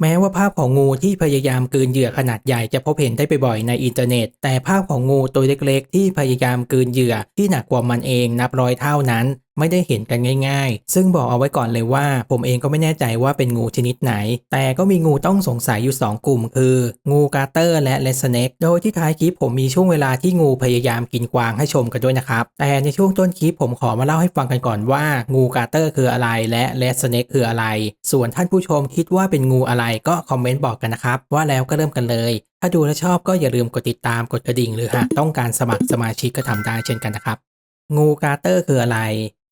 แม้ว่าภาพของงูที่พยายามกลืนเหยื่อขนาดใหญ่จะพบเห็นได้บ่อยๆในอินเทอร์เน็ต แต่ภาพของงูตัวเล็กๆ ที่พยายามกลืนเหยื่อที่หนักกว่ามันเองนับร้อยเท่านั้น ไม่ได้เห็นกันง่ายๆ ซึ่งบอกเอาไว้ก่อนเลยว่า ผมเองก็ไม่แน่ใจว่าเป็นงูชนิดไหน แต่ก็มีงูต้องสงสัยอยู่ 2 กลุ่ม คือ งูกาเตอร์และเลสเนกโดยที่ท้ายคลิปผมมีช่วงเวลาที่งูพยายามกินกวางให้ชมกันด้วยนะครับ แต่ในช่วงต้นคลิปผมขอมาเล่าให้ฟังกันก่อนว่า งูกาเตอร์คืออะไรและเลสเนกคืออะไร ส่วนท่านผู้ชมคิดว่าเป็นงูอะไรก็คอมเมนต์บอกกันนะครับว่าแล้วก็เริ่มกันเลยถ้าดูและชอบก็อย่าลืมกดติดตามกดกระดิ่งหรือหากต้องการสมัครสมาชิกก็ทำได้เช่นกันนะครับ งูกาเตอร์คืออะไร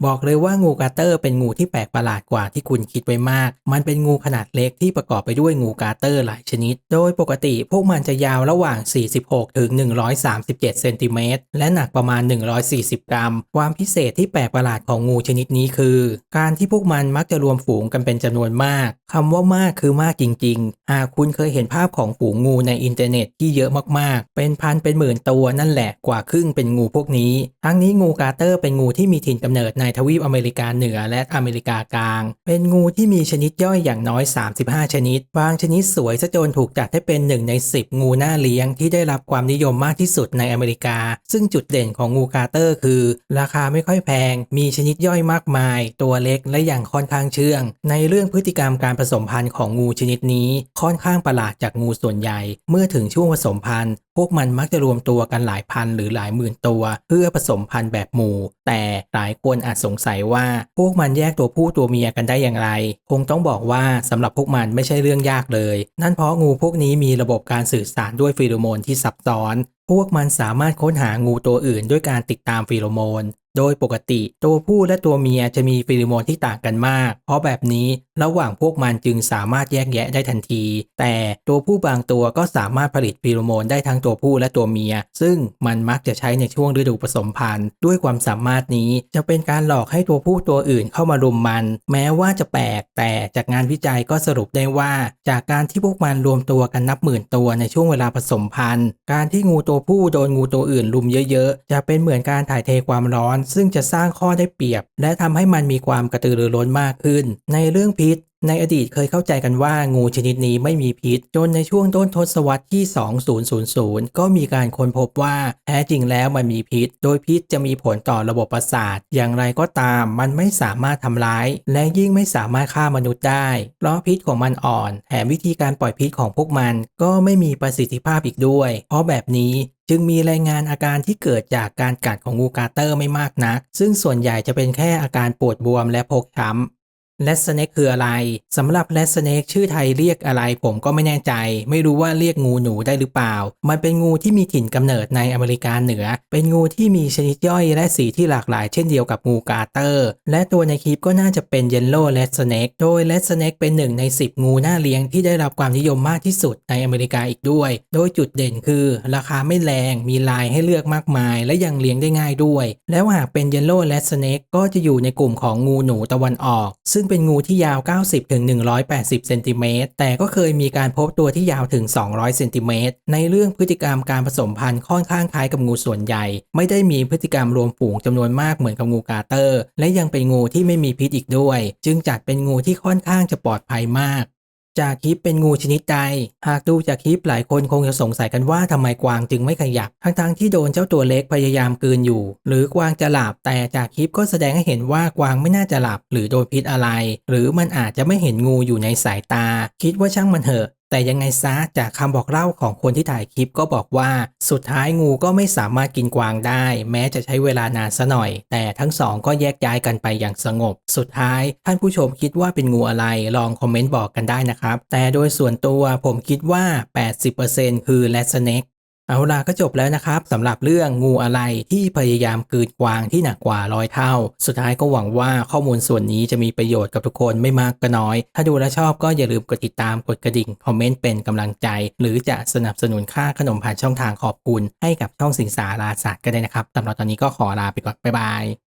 บอกเลยว่างูกาเตอร์เป็นงูที่แปลกประหลาดกว่าที่คุณคิดไว้มาก มันเป็นงูขนาดเล็กที่ประกอบไปด้วยงูกาเตอร์หลายชนิด โดยปกติพวกมันจะยาวระหว่าง 46 ถึง 137 เซนติเมตร และหนักประมาณ 140 กรัม ความพิเศษที่แปลกประหลาดของงูชนิดนี้คือ การที่พวกมันมักจะรวมฝูงกันเป็นจำนวนมากคำว่ามากคือมากจริงๆ หากคุณเคยเห็นภาพของฝูงงูในอินเทอร์เน็ตที่เยอะมากๆ เป็นพันเป็นหมื่นตัวนั่นแหละกว่าครึ่งเป็นงูพวกนี้ ทั้งนี้งูกาเตอร์เป็นงูที่มีถิ่นกำเนิดในทวีปอเมริกาเหนือและอเมริกากลาง เป็นงูที่มีชนิดย่อยอย่างน้อย 35 ชนิด บางชนิดสวยซะจนถูกจัดให้เป็นหนึ่งใน 10 งูหน่าเลี้ยงที่ได้รับความนิยมมากที่สุดในอเมริกา ซึ่งจุดเด่นของงูกาเตอร์คือ ราคาไม่ค่อยแพง มีชนิดย่อยมากมาย ตัวเล็กและอย่างค่อนข้างเชื่อง ในเรื่องพฤติกรรมการผสมพันธุ์ของงูชนิดนี้ ค่อนข้างประหลาดจากงูส่วนใหญ่ เมื่อถึงช่วงผสมพันธุ์พวกมันมักจะรวมตัวกันหลายพันหรือหลายหมื่นตัว เพื่อผสมพันธุ์แบบหมู่ แต่หลายคนอาจสงสัยว่าพวกมันแยกตัวผู้ตัวเมียกันได้อย่างไร คงต้องบอกว่าสำหรับพวกมันไม่ใช่เรื่องยากเลย นั่นเพราะงูพวกนี้มีระบบการสื่อสารด้วยฟีโรโมนที่ซับซ้อน พวกมันสามารถค้นหางูตัวอื่นด้วยการติดตามฟีโรโมน โดยปกติตัวผู้และตัวเมียจะมีฟีโรโมนที่ต่างกันมาก เพราะแบบนี้ระหว่างพวกมันจึงสามารถแยกแยะได้ทันที แต่ตัวผู้บางตัวก็สามารถผลิตฟีโรโมนได้ทั้งตัวผู้และตัวเมีย ซึ่งมันมักจะใช้ในช่วงฤดูผสมพันธุ์ ด้วยความสามารถนี้จะเป็นการหลอกให้ตัวผู้ตัวอื่นเข้ามารุมมัน แม้ว่าจะแปลก แต่จากงานวิจัยก็สรุปได้ว่า จากการที่พวกมันรวมตัวกันนับหมื่นตัวในช่วงเวลาผสมพันธุ์ การที่งูตัวผู้โดนงูตัวอื่นรุมเยอะ ๆ จะเป็นเหมือนการถ่ายเทความร้อนซึ่งจะสร้างข้อได้เปรียบ และทำให้มันมีความกระตือรือร้นมากขึ้น ในเรื่องพิษ ในอดีตเคยเข้าใจกันว่างูชนิดนี้ไม่มีพิษ จนในช่วงต้นทศวรรษที่ 2000 ก็มีการค้นพบว่าแท้จริงแล้วมันมีพิษ โดยพิษจะมีผลต่อระบบประสาท อย่างไรก็ตาม มันไม่สามารถทำร้าย และยิ่งไม่สามารถฆ่ามนุษย์ได้ เพราะพิษของมันอ่อน แถมวิธีการปล่อยพิษของพวกมัน ก็ไม่มีประสิทธิภาพอีกด้วย เพราะแบบนี้จึงมีรายงานอาการที่เกิดจากการกัดของงูกาเตอร์ไม่มากนัก ซึ่งส่วนใหญ่จะเป็นแค่อาการปวดบวมและพกช้ำ แรดสเนกคืออะไรสำหรับแรดสเนกชื่อไทยเรียกอะไรผมก็ไม่แน่ใจ ไม่รู้ว่าเรียกงูหนูได้หรือเปล่า มันเป็นงูที่มีถิ่นกำเนิดในอเมริกาเหนือ เป็นงูที่มีชนิดย่อยและสีที่หลากหลายเช่นเดียวกับงูกาเตอร์ และตัวในคลิปก็น่าจะเป็นเยลโล่แรดสเนกโดยแรดสเนกเป็นหนึ่งใน 10 งูน่าเลี้ยงที่ได้รับความนิยมมากที่สุดในอเมริกาอีกด้วย โดยจุดเด่นคือ ราคาไม่แรงมีลายให้เลือกมากมาย และยังเลี้ยงได้ง่ายด้วย แล้วหากเป็นเยลโล่แรดสเนกก็จะอยู่ในกลุ่มของงูหนูตะวันออกซึ่งเป็นงูที่ยาว 90-180 เซนติเมตร แต่ก็เคยมีการพบตัวที่ยาวถึง 200 เซนติเมตร ในเรื่องพฤติกรรมการผสมพันธุ์ค่อนข้างคล้ายกับงูส่วนใหญ่ ไม่ได้มีพฤติกรรมรวมฝูงจำนวนมากเหมือนกับงูกาเตอร์ และยังเป็นงูที่ไม่มีพิษอีกด้วย จึงจัดเป็นงูที่ค่อนข้างจะปลอดภัยมาก จากคลิปเป็นงูชนิดใด หากดูจากคลิปหลายคนคงจะสงสัยกันว่าทำไมกวางจึงไม่ขยับ ทั้งๆที่โดนเจ้าตัวเล็กพยายามกลืนอยู่ หรือกวางจะหลับ แต่จากคลิปก็แสดงให้เห็นว่ากวางไม่น่าจะหลับ หรือโดนพิษอะไร หรือมันอาจจะไม่เห็นงูอยู่ในสายตา คิดว่าช่างมันเถอะ แต่ยังไงซะจากคำบอกเล่าของคนที่ถ่ายคลิปก็บอกว่า สุดท้ายงูก็ไม่สามารถกินกวางได้ แม้จะใช้เวลานานซะหน่อย แต่ทั้งสองก็แยกย้ายกันไปอย่างสงบ สุดท้ายท่านผู้ชมคิดว่าเป็นงูอะไรลองคอมเมนต์บอกกันได้นะครับ แต่โดยส่วนตัวผมคิดว่า 80%คือแรดสเน็ก เอาล่ะก็จบแล้วนะครับสำหรับเรื่องงูอะไรที่พยายามกืนกวางที่หนักกว่าร้อยเท่า สุดท้ายก็หวังว่าข้อมูลส่วนนี้จะมีประโยชน์กับทุกคนไม่มากก็น้อย ถ้าดูและชอบก็อย่าลืมกดติดตามกดกระดิ่ง คอมเมนต์เป็นกำลังใจ หรือจะสนับสนุนค่าขนมผ่านช่องทางขอบคุณ ให้กับช่องสิงสาราศาสตร์ก็ได้นะครับสำหรับตอนนี้ก็ขอลาไปก่อนบ๊ายบาย